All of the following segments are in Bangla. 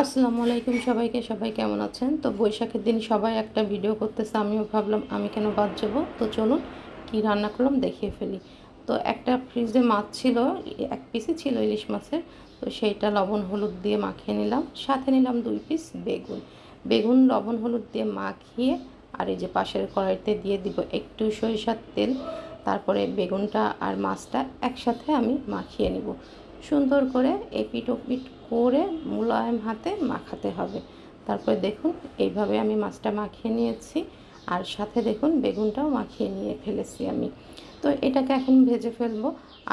আসসালামু আলাইকুম সবাইকে, সবাই কেমন আছেন? তো বৈশাখের দিন সবাই একটা ভিডিও করতেছে, আমিও ভাবলাম আমি কেন বাদ যাব? তো চলুন কি রান্না করলাম দেখিয়ে ফেলি। তো একটা ফ্রিজে মাছ ছিল, এক পিসই ছিল ইলিশ মাছের, তো সেইটা লবণ হলুদ দিয়ে মাখিয়ে নিলাম। সাথে নিলাম দুই পিস বেগুন। বেগুন, লবণ, হলুদ দিয়ে মাখিয়ে আর এই যে পাশের কড়াইতে দিয়ে দিব একটু সরিষার তেল। তারপরে বেগুনটা আর মাছটা একসাথে আমি মাখিয়ে নিব। সুন্দর করে এপিট ওপিট করে মুলায়ম হাতে মাখাতে হবে। তারপরে দেখুন, এইভাবে আমি মাছটা মাখিয়ে নিয়েছি। আর সাথে দেখুন, বেগুনটাও মাখিয়ে নিয়ে ফেলেছি আমি। তো এটাকে এখন ভেজে ফেলব।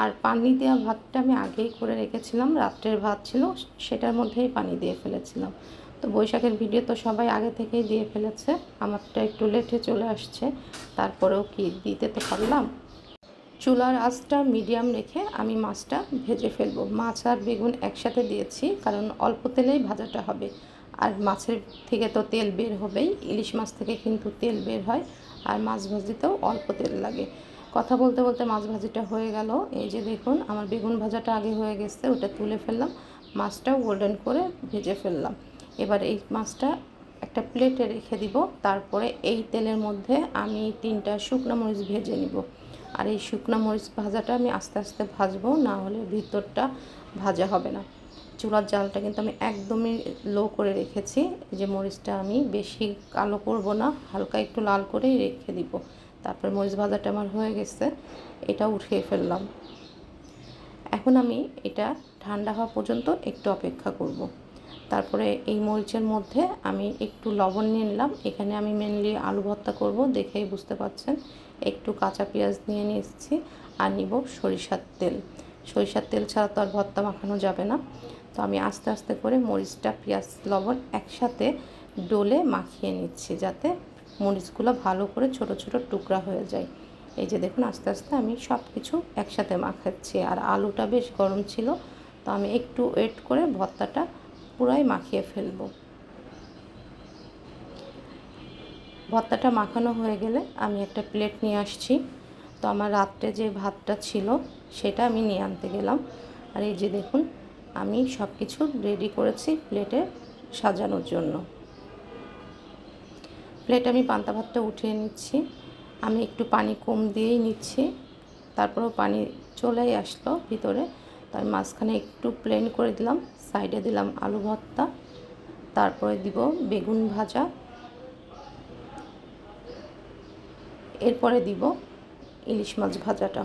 আর পানি দেওয়া ভাতটা আমি আগেই করে রেখেছিলাম, রাত্রের ভাত ছিল, সেটার মধ্যেই পানি দিয়ে ফেলেছিলাম। তো বৈশাখের ভিডিও তো সবাই আগে থেকেই দিয়ে ফেলেছে, আমারটা একটু লেটে চলে আসছে, তারপরেও কি দিতে তো পারলাম? চুলার আঁচটা মিডিয়াম রেখে আমি মাছটা ভেজে ফেলব। মাছ আর বেগুন একসাথে দিয়েছি, কারণ অল্প তেলেই ভাজাটা হবে। আর মাছের থেকে তো তেল বের হবেই, ইলিশ মাছ থেকে কিন্তু তেল বের হয়, আর মাছ ভাজিতেও অল্প তেল লাগে। কথা বলতে বলতে মাছ ভাজিটা হয়ে গেল। এই যে দেখুন, আমার বেগুন ভাজাটা আগে হয়ে গেছে, ওটা তুলে ফেললাম, মাছটাও গোল্ডেন করে ভেজে ফেললাম। এবার এই মাছটা একটা প্লেটে রেখে দিব, তারপরে এই তেলের মধ্যে আমি তিনটা শুকনো মরিচ ভেজে নিব। আর এই শুকনো মরিচ ভাজাটা আমি আস্তে আস্তে ভাজবো, না হলে ভিতরটা ভাজা হবে না। চুলার জালটা কিন্তু আমি একদমই লো করে রেখেছি। যে মরিচটা আমি বেশি কালো করব না, হালকা একটু লাল করেই রেখে দিব। তারপর মরিচ ভাজাটা আমার হয়ে গেছে, এটা উঠিয়ে ফেললাম। এখন আমি এটা ঠান্ডা হওয়া পর্যন্ত একটু অপেক্ষা করব। তারপরে এই মরিচের মধ্যে আমি একটু লবণ নিয়ে নিলাম। এখানে আমি মেনলি আলু ভর্তা করব, দেখেই বুঝতে পারছেন একটু কাঁচা পেঁয়াজ নিয়ে নিচ্ছি আর নিব সরিষার তেল। সরিষার তেল ছাড়া তো আর ভর্তা মাখানো যাবে না। তো আমি আস্তে আস্তে করে মরিচটা, পেঁয়াজ, লবণ একসাথে ডোলে মাখিয়ে নিচ্ছি যাতে মরিচগুলো ভালো করে ছোট ছোট টুকরা হয়ে যায়। এই যে দেখুন, আস্তে আস্তে আমি সব কিছু একসাথে মাখাচ্ছি। আর আলুটা বেশ গরম ছিল, তো আমি একটু ওয়েট করে ভর্তাটা পুরাই মাখিয়ে ফেলব। ভর্তাটা মাখানো হয়ে গেলে আমি একটা প্লেট নিয়ে আসছি। তো আমার রাত্রে যে ভাতটা ছিল, সেটা আমি নিয়ে আনতে গেলাম। আর এই যে দেখুন, আমি সব কিছু রেডি করেছি প্লেটে সাজানোর জন্য। প্লেট আমি পান্তা ভাতটা উঠিয়ে নিচ্ছি। আমি একটু পানি কম দিয়েই নিচ্ছি। তারপরেও পানি চলেই আসলো ভিতরে। তার মাঝখানে একটু প্লেন করে দিলাম সাইডে দিলাম আলু ভর্তা, তারপরে দিব বেগুন ভাজা। এরপরে দিব ইলিশ মাছ ভাজাটা।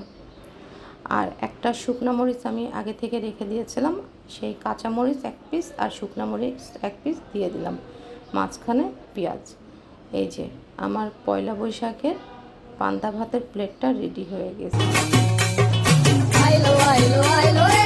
আর একটা শুকনো মরিচ আমি আগে থেকে রেখে দিয়েছিলাম, সেই কাঁচা মরিচ এক পিস আর শুকনো মরিচ এক পিস দিয়ে দিলাম। মাঝখানে পেঁয়াজ। এই যে, আমার পয়লা বৈশাখের পান্তা ভাতের প্লেটটা রেডি হয়ে গেছে। I know,